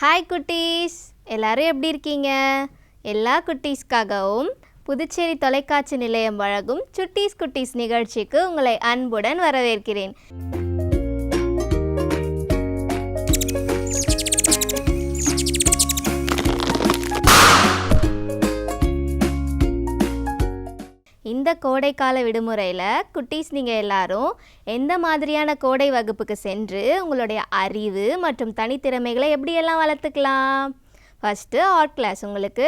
Hi குட்டீஸ். எல்லாரும் எப்படி இருக்கீங்க? எல்லா குட்டீஸ்க்காகவும் புதுச்சேரி தொலைக்காட்சி நிலையம் வழங்கும் சுட்டீஸ் குட்டீஸ் நிகழ்ச்சிக்கு உங்களை அன்புடன் வரவேற்கிறேன். இந்த கோடைக்கால விடுமுறையில் குட்டீஸ் நீங்கள் எல்லாரும் எந்த மாதிரியான கோடை வகுப்புக்கு சென்று உங்களுடைய அறிவு மற்றும் தனித்திறமைகளை எப்படியெல்லாம் வளர்த்துக்கலாம்? ஃபஸ்ட்டு ஆர்ட் கிளாஸ் உங்களுக்கு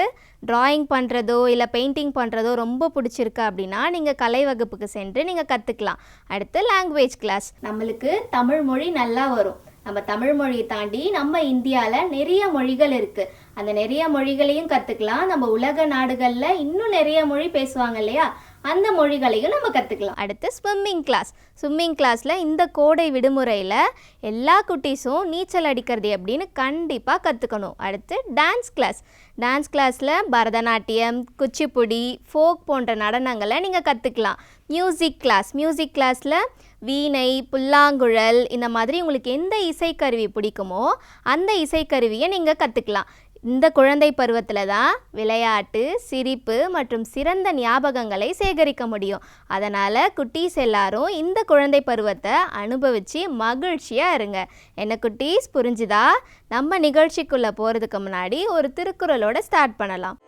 ட்ராயிங் பண்ணுறதோ இல்லை பெயிண்டிங் பண்ணுறதோ ரொம்ப பிடிச்சிருக்கு அப்படின்னா நீங்கள் கலை வகுப்புக்கு சென்று நீங்கள் கற்றுக்கலாம் அடுத்து லாங்குவேஜ் கிளாஸ் நம்மளுக்கு தமிழ் மொழி நல்லா வரும். நம்ம தமிழ் மொழியை தாண்டி நம்ம இந்தியாவில் நிறைய மொழிகள் இருக்குது அந்த நிறைய மொழிகளையும் கற்றுக்கலாம் நம்ம உலக நாடுகளில் இன்னும் நிறைய மொழி பேசுவாங்க இல்லையா? அந்த மொழிகளையும் நம்ம கற்றுக்கலாம் அடுத்து ஸ்விம்மிங் கிளாஸ் ஸ்விம்மிங் கிளாஸில் இந்த கோடை விடுமுறையில் எல்லா குட்டீஸும் நீச்சல் அடிக்கிறது எப்படின்னு கண்டிப்பாக கற்றுக்கணும் அடுத்து டான்ஸ் கிளாஸ் டான்ஸ் கிளாஸில் பரதநாட்டியம் குச்சிப்புடி ஃபோக் போன்ற நடனங்களை நீங்கள் கற்றுக்கலாம் மியூசிக் கிளாஸ் மியூசிக் கிளாஸில் வீணை புல்லாங்குழல் இந்த மாதிரி உங்களுக்கு எந்த இசைக்கருவி பிடிக்குமோ அந்த இசைக்கருவியை நீங்கள் கற்றுக்கலாம் இந்த குழந்தை பருவத்தில் தான் விளையாட்டு சிரிப்பு மற்றும் சிறந்த ஞாபகங்களை சேகரிக்க முடியும். அதனால் குட்டீஸ் எல்லாரும் இந்த குழந்தை பருவத்தை அனுபவித்து மகிழ்ச்சியாக இருங்க. என்ன குட்டீஸ்? புரிஞ்சுதா? நம்ம நிகழ்ச்சிக்குள்ளே போகிறதுக்கு முன்னாடி ஒரு திருக்குறளோட ஸ்டார்ட் பண்ணலாம்.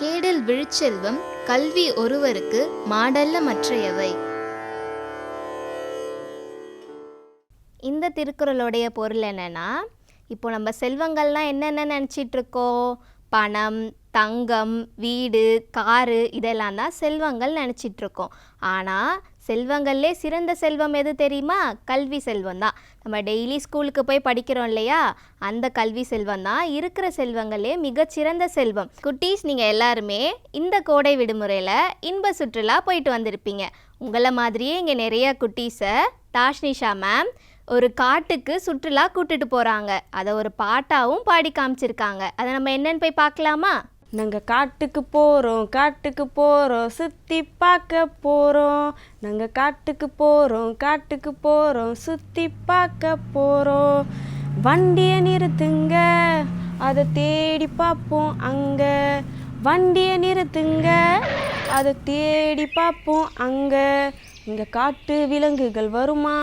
கேடில் விழுச்செல்வம் கல்வி ஒருவருக்கு மாடல்ல மற்றையவை. இந்த திருக்குறளுடைய பொருள் என்னென்னா இப்போ நம்ம செல்வங்கள்லாம் என்னென்ன நினச்சிட்டு இருக்கோம் பணம் தங்கம் வீடு காரு இதெல்லாம் தான் செல்வங்கள் நினச்சிட்ருக்கோம். ஆனால் செல்வங்கள்லே சிறந்த செல்வம் எது தெரியுமா? கல்வி செல்வம் தான். நம்ம டெய்லி ஸ்கூலுக்கு போய் படிக்கிறோம் இல்லையா? அந்த கல்வி செல்வம் தான். இருக்கிற செல்வங்களே மிகச்சிறந்த செல்வம். குட்டீஸ் நீங்கள் எல்லாருமே இந்த கோடை விடுமுறையில் இன்ப சுற்றுலா போயிட்டு வந்திருப்பீங்க. உங்களை மாதிரியே இங்கே நிறைய குட்டீஸை தாஷ்னிஷா மேம் ஒரு காட்டுக்கு சுற்றுலா கூட்டிட்டு போகிறாங்க அதை ஒரு பாட்டாவும் பாடி காமிச்சிருக்காங்க. அதை நம்ம என்னன்னு போய் பார்க்கலாமா? நாங்கள் காட்டுக்கு போகிறோம் காட்டுக்கு போகிறோம் சுற்றி பார்க்க போகிறோம் நாங்கள் காட்டுக்கு போகிறோம் காட்டுக்கு போகிறோம் சுற்றி பார்க்க போகிறோம் வண்டியை நிறுத்துங்க அதை தேடி பார்ப்போம் அங்கே. வண்டியை நிறுத்துங்க அதை தேடி பார்ப்போம் அங்கே. இங்கே காட்டு விலங்குகள் வருமா?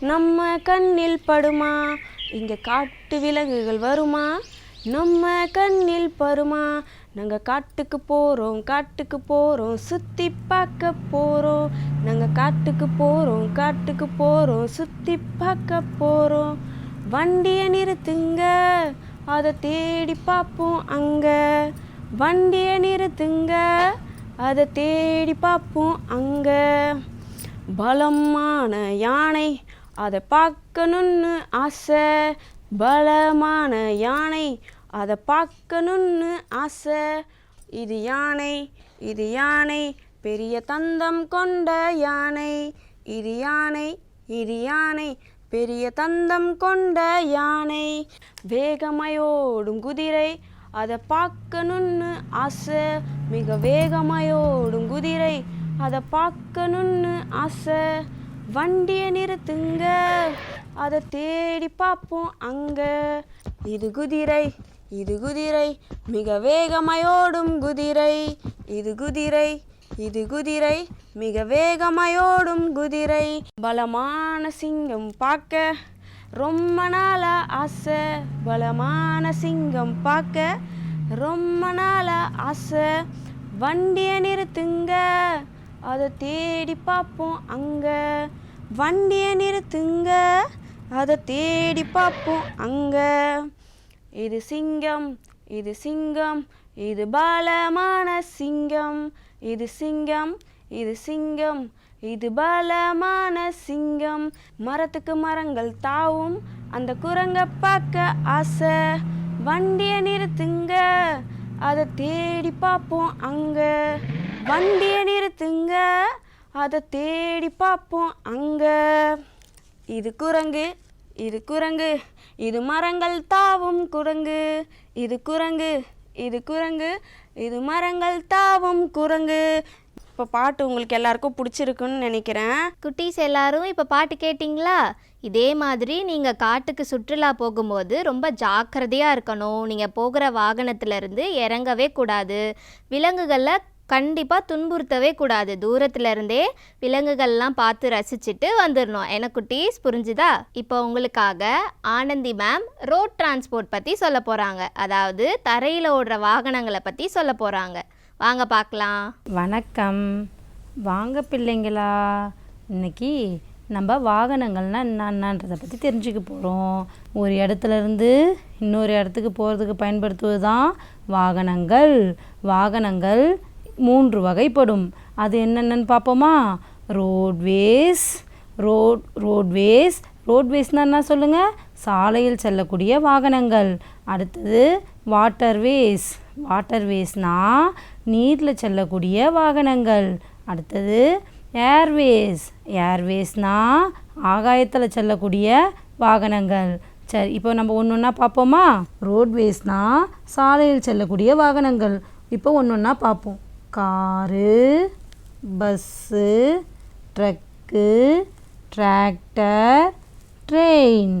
நம்ம கண்ணில் படுமா? இங்கே காட்டு விலங்குகள் வருமா? நம்ம கண்ணில் பருமா நாங்கள் காட்டுக்கு போகிறோம் காட்டுக்கு போகிறோம் சுற்றி பார்க்க போகிறோம் நாங்கள் காட்டுக்கு போகிறோம் காட்டுக்கு போகிறோம் சுற்றி பார்க்க போகிறோம் வண்டியை நிறுத்துங்க அதை தேடி பார்ப்போம் அங்கே. வண்டியை நிறுத்துங்க அதை தேடி பார்ப்போம் அங்கே. பலமான யானை அதை பார்க்கணுன்னு ஆசை பலமான யானை. அதை பார்க்கணுன்னு ஆசை இது யானை இது யானை. பெரிய தந்தம் கொண்ட யானை இது யானை இது யானை. பெரிய தந்தம் கொண்ட யானை. வேகமையோடும் குதிரை அதை பார்க்கணுன்னு ஆசை. மிக வேகமையோடும் குதிரை அதை பார்க்கணுன்னு ஆசை. வண்டியை நிறுத்துங்க. அதை தேடி பார்ப்போம் அங்கே. இது குதிரை இது குதிரை மிக வேகமையோடும் குதிரை. இது குதிரை இது குதிரை மிக வேகமையோடும் குதிரை. பலமான சிங்கம் பார்க்க ரொம்ப நாளாக ஆசை. பலமான சிங்கம் பார்க்க ரொம்ப நாளாக ஆசை. வண்டியை நிறுத்துங்க. அதை தேடி பார்ப்போம் அங்கே. வண்டியை நிறுத்துங்க. அதை தேடி பார்ப்போம் அங்கே. இது சிங்கம் இது சிங்கம் இது பலமான சிங்கம். இது சிங்கம் இது சிங்கம் இது பலமான சிங்கம். மரத்துக்கு மரங்கள் தாவும் அந்த குரங்க பார்க்க ஆசை. வண்டியை நிறுத்துங்க. அதை தேடி பார்ப்போம் அங்கே. வண்டியை நிறுத்துங்க. அதை தேடி பார்ப்போம் அங்கே. இது குரங்கு இது குரங்கு இது மரங்கள் தாவும் குரங்கு. இது குரங்கு இது குரங்கு இது மரங்கள் தாவும் குரங்கு. இப்போ பாட்டு உங்களுக்கு எல்லாருக்கும் பிடிச்சிருக்குன்னு நினைக்கிறேன். குட்டீஸ் எல்லாரும் இப்போ பாட்டு கேட்டிங்களா? இதே மாதிரி நீங்கள் காட்டுக்கு சுற்றுலா போகும்போது ரொம்ப ஜாக்கிரதையாக இருக்கணும். நீங்கள் போகிற வாகனத்திலேருந்து இறங்கவே கூடாது. விலங்குகளில் கண்டிப்பாக துன்புறுத்தவே கூடாது. தூரத்துலேருந்தே விலங்குகள்லாம் பார்த்து ரசிச்சுட்டு வந்துடணும் எனக்கு டீஸ் புரிஞ்சுதா? இப்போ உங்களுக்காக ஆனந்தி மேம் ரோட் டிரான்ஸ்போர்ட் பற்றி சொல்ல போகிறாங்க அதாவது தரையில் ஓடுற வாகனங்களை பற்றி சொல்ல போகிறாங்க வாங்க பார்க்கலாம். வணக்கம். வாங்க பிள்ளைங்களா. இன்னைக்கு நம்ம வாகனங்கள்னா என்னன்றதை பற்றி தெரிஞ்சுக்க போகிறோம் ஒரு இடத்துலேருந்து இன்னொரு இடத்துக்கு போகிறதுக்கு பயன்படுத்துவது தான் வாகனங்கள். வாகனங்கள் மூன்று வகைப்படும். அது என்னென்னு பார்ப்போமா? Roadways road roadways. ரோட்வேஸ்னால் என்ன சொல்லுங்கள் சாலையில் செல்லக்கூடிய வாகனங்கள். அடுத்தது வாட்டர்வேஸ். வாட்டர்வேஸ்னால் நீரில் செல்லக்கூடிய வாகனங்கள். அடுத்தது ஏர்வேஸ். ஏர்வேஸ்னால் ஆகாயத்தில் செல்லக்கூடிய வாகனங்கள். சரி இப்போ நம்ம ஒன்று ஒன்றா பார்ப்போமா? ரோட்வேஸ்னால் சாலையில் செல்லக்கூடிய வாகனங்கள். இப்போ ஒன்று ஒன்றா பார்ப்போம். Car bus truck tractor train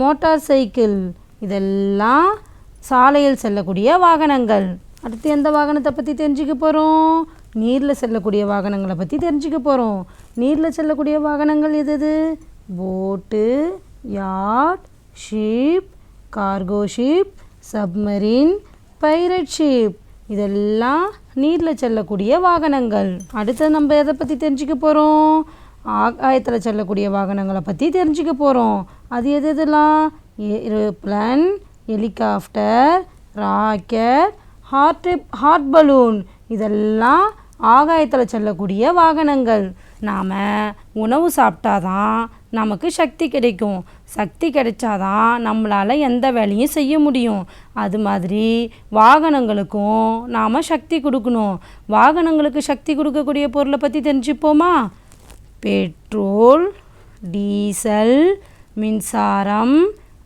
motorcycle. இதெல்லாம் சாலையில் செல்லக்கூடிய வாகனங்கள். அடுத்து எந்த வாகனத்தை பற்றி தெரிஞ்சுக்க போகிறோம் நீரில் செல்லக்கூடிய வாகனங்களை பற்றி தெரிஞ்சுக்க போகிறோம் நீரில் செல்லக்கூடிய வாகனங்கள் எது எது boat yacht ship cargo ship submarine pirate ship. இதெல்லாம் நீரில் செல்லக்கூடிய வாகனங்கள். அடுத்து நம்ம எதை பற்றி தெரிஞ்சுக்க போகிறோம் ஆகாயத்தில் செல்லக்கூடிய வாகனங்களை பற்றி தெரிஞ்சுக்க போகிறோம் அது எது எதெல்லாம் aeroplane helicopter rocket hot hot balloon. இதெல்லாம் ஆகாயத்தில் செல்லக்கூடிய வாகனங்கள். நாம் உணவு சாப்பிட்டாதான் நமக்கு சக்தி கிடைக்கும். சக்தி கிடைச்சாதான் நம்மளால் எந்த வேலையும் செய்ய முடியும். அது மாதிரி வாகனங்களுக்கும் நாம் சக்தி கொடுக்கணும். வாகனங்களுக்கு சக்தி கொடுக்கக்கூடிய பொருளை பற்றி தெரிஞ்சுப்போமா? பெட்ரோல் டீசல் மின்சாரம்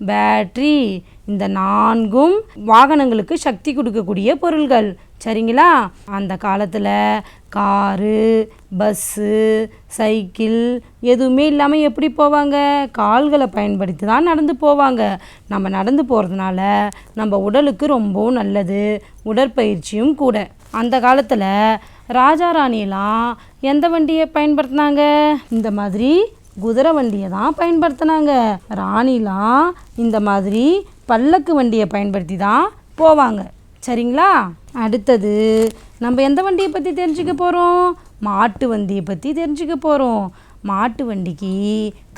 பேட்ரி இந்த நான்கும் வாகனங்களுக்கு சக்தி கொடுக்கக்கூடிய பொருள்கள். சரிங்களா? அந்த காலத்தில் காரு பஸ்ஸு சைக்கிள் எதுவுமே இல்லாமல் எப்படி போவாங்க? கால்களை பயன்படுத்தி தான் நடந்து போவாங்க. நம்ம நடந்து போகிறதுனால நம்ம உடலுக்கு ரொம்பவும் நல்லது. உடற்பயிற்சியும் கூட. அந்த காலத்தில் ராஜா ராணியெல்லாம் எந்த வண்டியை பயன்படுத்தினாங்க? இந்த மாதிரி குதிரை வண்டியை தான் பயன்படுத்தினாங்க. ராணிலாம் இந்த மாதிரி பல்லக்கு வண்டியை பயன்படுத்தி தான் போவாங்க. சரிங்களா? அடுத்தது நம்ம எந்த வண்டியை பற்றி தெரிஞ்சுக்க போகிறோம் மாட்டு வண்டியை பற்றி தெரிஞ்சுக்க போகிறோம் மாட்டு வண்டிக்கு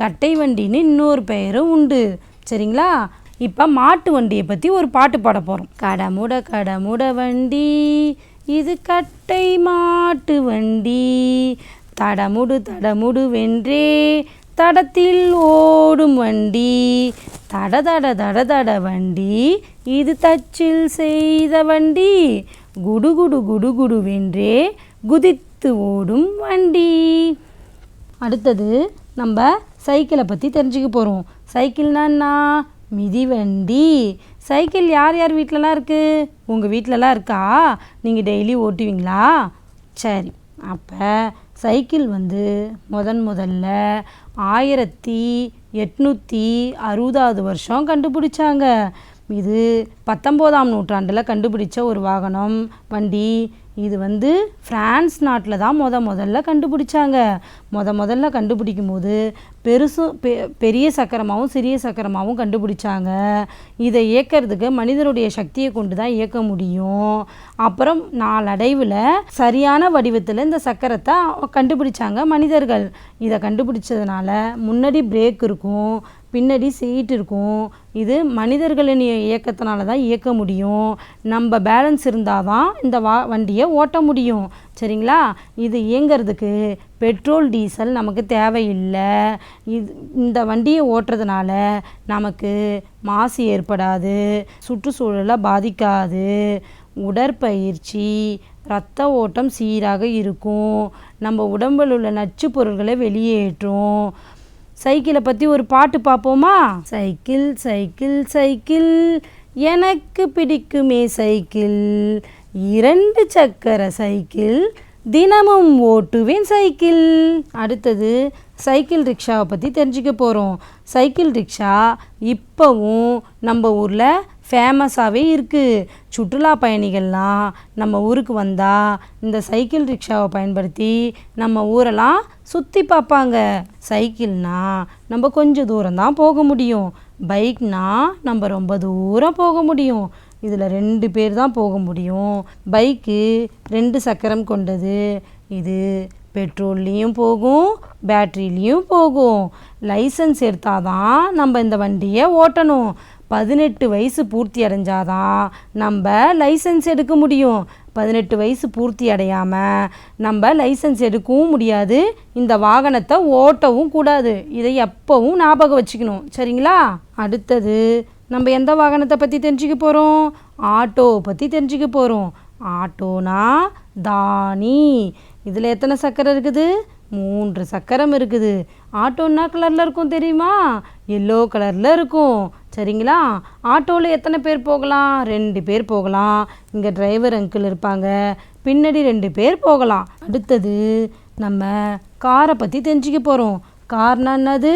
கட்டை வண்டின்னு இன்னொரு பெயரும் உண்டு. சரிங்களா? இப்போ மாட்டு வண்டியை பற்றி ஒரு பாட்டு பாட போகிறோம் கடமுட கடமுட வண்டி இது கட்டை மாட்டு வண்டி. தடமுடு தடமுடு வென்றே தடத்தில் ஓடும் வண்டி. தட தட தட தட வண்டி. இது தச்சில் செய்த வண்டி. குடு குடு குடு குடு வென்றே குதித்து ஓடும் வண்டி. அடுத்தது நம்ம சைக்கிளை பற்றி தெரிஞ்சுக்க போகிறோம் சைக்கிள்னா என்ன? மிதிவண்டி சைக்கிள் யார் யார் வீட்டிலலாம் இருக்குது உங்கள் வீட்டிலலாம் இருக்கா? நீங்கள் டெய்லி ஓட்டுவீங்களா? சரி அப்போ சைக்கிள் வந்து முதன் முதல்ல ஆயிரத்தி எட்நூற்றி அறுபதாவது வருஷம் கண்டுபிடிச்சாங்க. இது பத்தொம்போதாம் நூற்றாண்டில் கண்டுபிடிச்ச ஒரு வாகனம். வண்டி இது வந்து ஃப்ரான்ஸ் நாட்டில் தான் முத முதல்ல கண்டுபிடிச்சாங்க. முத முதல்ல கண்டுபிடிக்கும் போது பெருசும் பெ பெரிய சக்கரமாகவும் சிறிய சக்கரமாகவும் கண்டுபிடிச்சாங்க. இதை இயக்கிறதுக்கு மனிதனுடைய சக்தியை கொண்டு தான் இயக்க முடியும். அப்புறம் நாளடைவில் சரியான வடிவத்தில் இந்த சக்கரத்தை கண்டுபிடிச்சாங்க மனிதர்கள். இதை கண்டுபிடிச்சதுனால முன்னாடி பிரேக் இருக்கும். பின்னாடி சீட் இருக்கும். இது மனிதர்களின் இயக்கத்தினால தான் இயக்க முடியும். நம்ம பேலன்ஸ் இருந்தால் தான் இந்த வா வண்டியை ஓட்ட முடியும். சரிங்களா? இது இயங்கிறதுக்கு பெட்ரோல் டீசல் நமக்கு தேவையில்லை. இது இந்த வண்டியை ஓட்டுறதுனால நமக்கு மாசு ஏற்படாது. சுற்றுச்சூழலை பாதிக்காது. உடற்பயிற்சி இரத்த ஓட்டம் சீராக இருக்கும். நம்ம உடம்பில் உள்ள நச்சு பொருட்களை வெளியேற்றும். சைக்கிளை பற்றி ஒரு பாட்டு பார்ப்போமா சைக்கிள் சைக்கிள் சைக்கிள். எனக்கு பிடிக்குமே சைக்கிள். இரண்டு சக்கர சைக்கிள். தினமும் ஓட்டுவேன் சைக்கிள். அடுத்தது சைக்கிள் ரிக்ஷாவை பற்றி தெரிஞ்சுக்க போகிறோம் சைக்கிள் ரிக்ஷா இப்போவும் நம்ம ஊரில் ஃபேமஸாகவே இருக்குது சுற்றுலா பயணிகள்லாம் நம்ம ஊருக்கு வந்தால் இந்த சைக்கிள் ரிக்ஷாவை பயன்படுத்தி நம்ம ஊரெல்லாம் சுற்றி பார்ப்பாங்க. சைக்கிள்னால் நம்ம கொஞ்சம் தூரம் தான் போக முடியும். பைக்னால் நம்ம ரொம்ப தூரம் போக முடியும். இதில் ரெண்டு பேர் தான் போக முடியும். பைக்கு ரெண்டு சக்கரம் கொண்டது. இது பெட்ரோல்லையும் போகும் பேட்ரிலையும் போகும். லைசன்ஸ் எடுத்தால் தான் நம்ம இந்த வண்டியை ஓட்டணும். பதினெட்டு வயசு பூர்த்தி அடைஞ்சாதான் நம்ம லைசன்ஸ் எடுக்க முடியும். பதினெட்டு வயசு பூர்த்தி அடையாமல் நம்ம லைசன்ஸ் எடுக்கவும் முடியாது. இந்த வாகனத்தை ஓட்டவும் கூடாது. இதை எப்போவும் ஞாபகம் வச்சுக்கணும். சரிங்களா? அடுத்தது நம்ம எந்த வாகனத்தை பற்றி தெரிஞ்சுக்க போகிறோம் ஆட்டோ பற்றி தெரிஞ்சுக்க போகிறோம் ஆட்டோனா தானி. இதில் எத்தனை சக்கரம் இருக்குது? மூன்று சக்கரம் இருக்குது. ஆட்டோ என்ன கலரில் இருக்கும் தெரியுமா? எல்லோ கலரில் இருக்கும். சரிங்களா? ஆட்டோவில் எத்தனை பேர் போகலாம்? ரெண்டு பேர் போகலாம். இங்கே டிரைவர் அங்கிள் இருப்பாங்க. பின்னாடி ரெண்டு பேர் போகலாம். அடுத்தது நம்ம காரை பற்றி தெரிஞ்சுக்க போகிறோம் கார்னா என்னது?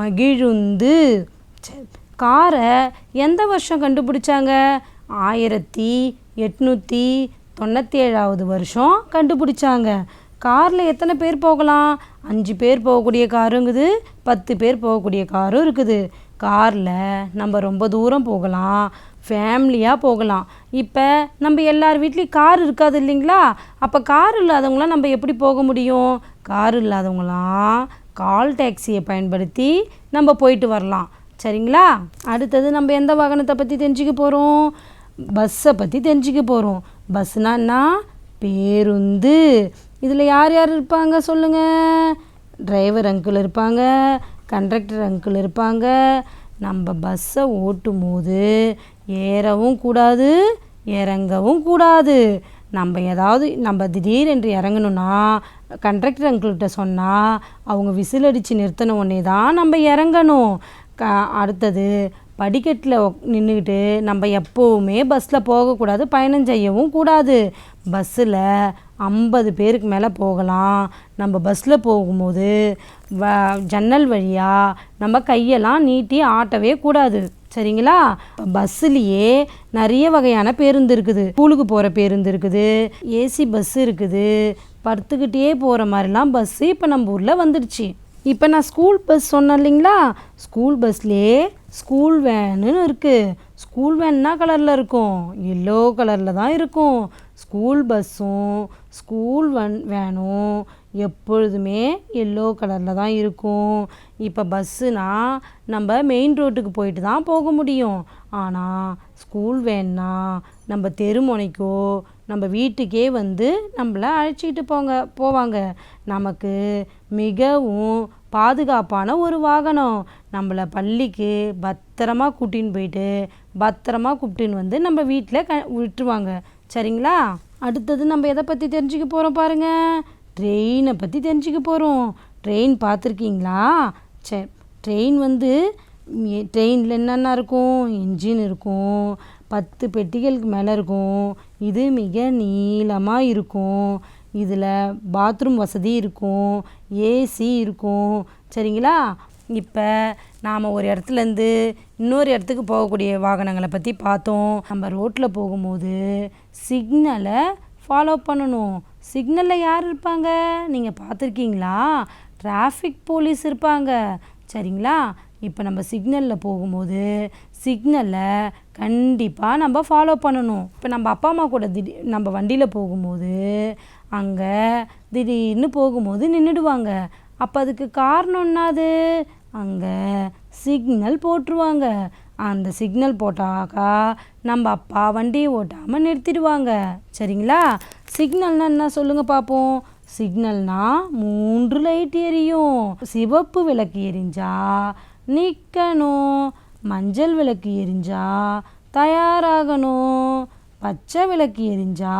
மகிழுந்து. காரை எந்த வருஷம் கண்டுபிடிச்சாங்க? ஆயிரத்தி எட்நூற்றி தொண்ணூற்றி ஏழாவது வருஷம் கண்டுபிடிச்சாங்க. காரில் எத்தனை பேர் போகலாம்? அஞ்சு பேர் போகக்கூடிய காருங்குது பத்து பேர் போகக்கூடிய காரும் இருக்குது. காரில் நம்ம ரொம்ப தூரம் போகலாம் ஃபேமிலியாக போகலாம். இப்போ நம்ம எல்லார் வீட்லேயும் கார் இருக்காது இல்லைங்களா? அப்போ கார் இல்லாதவங்களாம் நம்ம எப்படி போக முடியும்? கார் இல்லாதவங்களாம் கால் டாக்ஸியை பயன்படுத்தி நம்ம போயிட்டு வரலாம். சரிங்களா? அடுத்தது நம்ம எந்த வாகனத்தை பற்றி தெரிஞ்சுக்க போகிறோம் பஸ்ஸை பற்றி தெரிஞ்சுக்க போகிறோம் பஸ்னா என்ன? பேருந்து. இதில் யார் யார் இருப்பாங்க சொல்லுங்கள் டிரைவர் அங்கிள் இருப்பாங்க. கண்டக்டர் அங்கிள் இருப்பாங்க. நம்ம பஸ்ஸை ஓட்டும் போது ஏறவும் கூடாது இறங்கவும் கூடாது. நம்ம ஏதாவது நம்ம திடீரென்று இறங்கணும்னா கண்டக்டர் அங்கிள்கிட்ட சொன்னால் அவங்க விசில் அடித்து நிறுத்தின உடனே தான் நம்ம இறங்கணும். க அடுத்தது படிக்கட்டில் நின்றுக்கிட்டு நம்ம எப்போவுமே பஸ்ஸில் போகக்கூடாது பயணம் செய்யவும் கூடாது. பஸ்ஸில் ஐம்பது பேருக்கு மேலே போகலாம். நம்ம பஸ்ஸில் போகும்போது வ ஜன்னல் வழியாக நம்ம கையெல்லாம் நீட்டி ஆட்டவே கூடாது. சரிங்களா? பஸ்ஸுலேயே நிறைய வகையான பேருந்து இருக்குது. ஸ்கூலுக்கு போகிற பேருந்து இருக்குது. ஏசி பஸ் இருக்குது. படுத்துக்கிட்டே போகிற மாதிரிலாம் பஸ்ஸு இப்போ நம்ம ஊரில் வந்துடுச்சு. இப்போ நான் ஸ்கூல் பஸ் சொன்னேன் இல்லைங்களா? ஸ்கூல் பஸ்லேயே ஸ்கூல் வேனுன்னு இருக்குது ஸ்கூல் வேன்னா கலரில் இருக்கும். எல்லோ கலரில் தான் இருக்கும். ஸ்கூல் பஸ்ஸும் ஸ்கூல் வன் வேனும் எப்பொழுதுமே எல்லோ கலரில் தான் இருக்கும். இப்போ பஸ்ஸுனா நம்ம மெயின் ரோட்டுக்கு போயிட்டு தான் போக முடியும். ஆனால் ஸ்கூல் வேன்னா நம்ம தெருமுனைக்கோ நம்ம வீட்டுக்கே வந்து நம்மளை அழைச்சிக்கிட்டு போங்க போவாங்க. நமக்கு மிகவும் பாதுகாப்பான ஒரு வாகனம். நம்மளை பள்ளிக்கு பத்திரமா கூட்டின்னு போயிட்டு பத்திரமா கூப்பிட்டுன்னு வந்து நம்ம வீட்டில் க விட்டுருவாங்க. சரிங்களா? அடுத்தது நம்ம எதை பற்றி தெரிஞ்சுக்க போகிறோம் பாருங்கள் ட்ரெயினை பற்றி தெரிஞ்சுக்க போகிறோம் ட்ரெயின் பார்த்துருக்கீங்களா? சரி ட்ரெயின் வந்து ட்ரெயினில் என்னென்ன இருக்கும்? இன்ஜின் இருக்கும். பத்து பெட்டிகளுக்கு மேலே இருக்கும். இது மிக நீளமாக இருக்கும். இதில் பாத்ரூம் வசதி இருக்கும். ஏசி இருக்கும். சரிங்களா? இப்போ நாம் ஒரு இடத்துலேருந்து இன்னொரு இடத்துக்கு போகக்கூடிய வாகனங்களை பற்றி பார்த்தோம். நம்ம ரோட்டில் போகும்போது சிக்னலை ஃபாலோ பண்ணணும். சிக்னலில் யார் இருப்பாங்க? நீங்கள் பார்த்துருக்கீங்களா? டிராஃபிக் போலீஸ் இருப்பாங்க. சரிங்களா? இப்போ நம்ம சிக்னலில் போகும்போது சிக்னலை கண்டிப்பாக நம்ம ஃபாலோ பண்ணணும். இப்போ நம்ம அப்பா அம்மா கூட திடீர் நம்ம வண்டியில் போகும்போது அங்கே திடீர்னு போகும்போது நின்றுடுவாங்க அப்போ அதுக்கு காரணம் என்னது? அங்கே சிக்னல் போட்டுருவாங்க. அந்த சிக்னல் போட்டாக்கா நம்ம அப்பா வண்டியை ஓட்டாமல் நிறுத்திடுவாங்க. சரிங்களா? சிக்னல்னா என்ன சொல்லுங்கள் பார்ப்போம் சிக்னல்னா மூன்று லைட் எரியும். சிவப்பு விளக்கு எரிஞ்சா நிற்கணும் மஞ்சள் விளக்கு எரிஞ்சா தயாராகணும். பச்சை விளக்கு எரிஞ்சா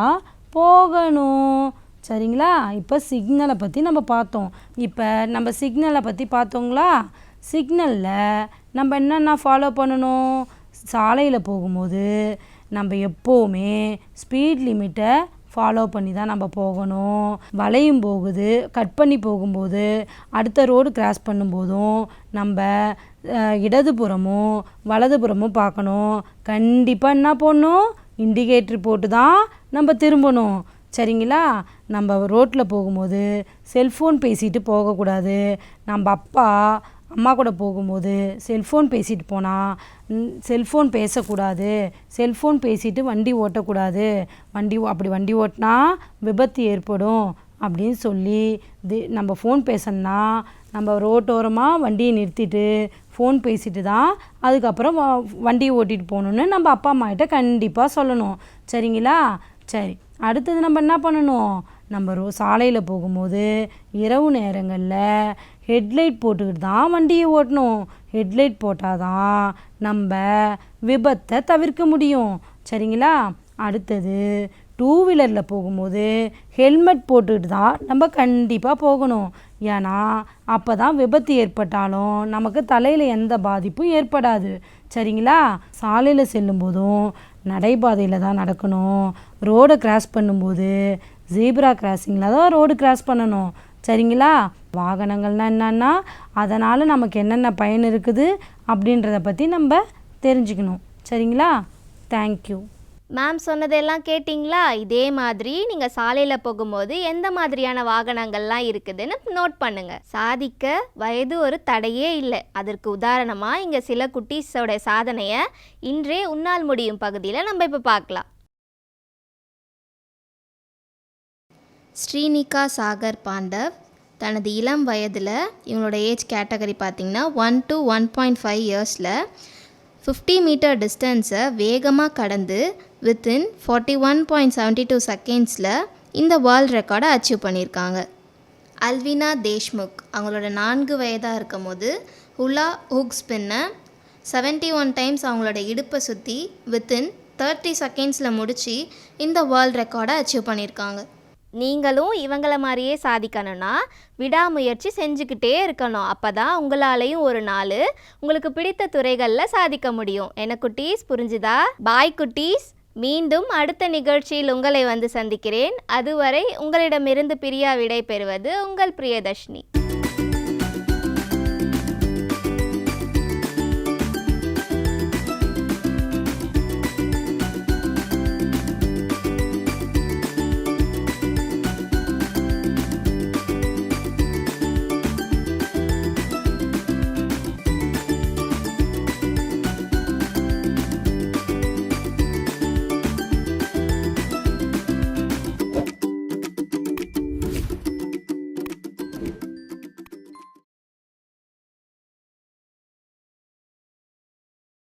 போகணும். சரிங்களா? இப்போ சிக்னலை பற்றி நம்ம பார்த்தோம். இப்போ நம்ம சிக்னலை பற்றி பார்த்தோங்களா? சிக்னலில் நம்ம என்னென்ன ஃபாலோ பண்ணணும்? சாலையில் போகும்போது நம்ம எப்போவுமே ஸ்பீட் லிமிட்டை ஃபாலோ பண்ணி தான் நம்ம போகணும். வளையும் போகுது கட் பண்ணி போகும்போது அடுத்த ரோடு கிராஸ் பண்ணும்போதும் நம்ம இடதுபுறமும் வலதுபுறமும் பார்க்கணும். கண்டிப்பாக என்ன பண்ணணும்? இண்டிகேட்ரு போட்டு தான் நம்ம திரும்பணும். சரிங்களா? நம்ம ரோட்டில் போகும்போது செல்ஃபோன் பேசிட்டு போகக்கூடாது. நம்ம அப்பா அம்மா கூட போகும்போது செல்ஃபோன் பேசிட்டு போனால் செல்ஃபோன் பேசக்கூடாது. செல்ஃபோன் பேசிட்டு வண்டி ஓட்டக்கூடாது. வண்டி ஓ- அப்படி வண்டி ஓட்டினா விபத்து ஏற்படும் அப்படின்னு சொல்லி தி நம்ம ஃபோன் பேசணும்னா நம்ம ரோட்டோரமாக வண்டியை நிறுத்திட்டு ஃபோன் பேசிட்டு தான் அதுக்கப்புறம் வ- வண்டியை ஓட்டிகிட்டு போகணுன்னு நம்ம அப்பா அம்மா கிட்ட கண்டிப்பாக சொல்லணும். சரிங்களா? சரி. அடுத்தது நம்ம என்ன பண்ணணும்? நம்ம ரோ சாலையில் போகும்போது இரவு நேரங்களில் ஹெட்லைட் போட்டுக்கிட்டு தான் வண்டியை ஓட்டணும். ஹெட்லைட் போட்டால் தான் நம்ம விபத்தை தவிர்க்க முடியும். சரிங்களா? அடுத்தது டூ வீலரில் போகும்போது ஹெல்மெட் போட்டுக்கிட்டு தான் நம்ம கண்டிப்பாக போகணும். ஏன்னா அப்போ தான் விபத்து ஏற்பட்டாலும் நமக்கு தலையில் எந்த பாதிப்பும் ஏற்படாது. சரிங்களா? சாலையில் செல்லும்போதும் நடைபாதையில் தான் நடக்கணும். ரோடை கிராஸ் பண்ணும்போது ஜீப்ரா கிராசிங்கில் தான் ரோடு கிராஸ் பண்ணணும். சரிங்களா? வாகனங்கள்னால் என்னன்னா அதனால் நமக்கு என்னென்ன பயன் இருக்குது அப்படின்றத பற்றி நம்ம தெரிஞ்சுக்கணும். சரிங்களா? தேங்க்யூ மேம் சொன்னதெல்லாம் கேட்டிங்களா? இதே மாதிரி நீங்கள் சாலையில் போகும்போது எந்த மாதிரியான வாகனங்கள்லாம் இருக்குதுன்னு நோட் பண்ணுங்க. சாதிக்க வயது ஒரு தடையே இல்லை. அதற்கு உதாரணமாக இங்கே சில குட்டீஸோட சாதனையை இன்றே உன்னால் முடியும் பகுதியில் நம்ம இப்போ பார்க்கலாம். ஸ்ரீனிகா சாகர் பாண்டவ் தனது இளம் வயதில் இவங்களோட ஏஜ் கேட்டகரி பார்த்திங்கன்னா one two one point five இயர்ஸில் ஃபிஃப்டி மீட்டர் டிஸ்டன்ஸை வேகமாக கடந்து within forty one point seventy two செகண்ட்ஸில் இந்த வேர்ல்ட் ரெக்கார்டை அச்சீவ் பண்ணியிருக்காங்க. அல்வினா தேஷ்முக் அவங்களோட நான்கு வயதாக இருக்கும் போது ஹுலா ஹுக் ஸ்பின்னை செவன்ட்டி ஒன் டைம்ஸ் அவங்களோட இடுப்பை சுற்றி வித்தின் தேர்ட்டி செகண்ட்ஸில் முடித்து இந்த வேர்ல்ட் ரெக்கார்டை அச்சீவ் பண்ணியிருக்காங்க. நீங்களும் இவங்கள மாதிரியே சாதிக்கணும்னா விடாமுயற்சி செஞ்சுக்கிட்டே இருக்கணும். அப்போ தான் உங்களாலையும் ஒரு நாள் உங்களுக்கு பிடித்த துறைகளில் சாதிக்க முடியும். என குட்டீஸ்? புரிஞ்சுதா? பாய் குட்டீஸ். மீண்டும் அடுத்த நிகழ்ச்சியில் உங்களை வந்து சந்திக்கிறேன். அதுவரை உங்களிடமிருந்து பிரியா விடை பெறுவது உங்கள் பிரியதர்ஷினி.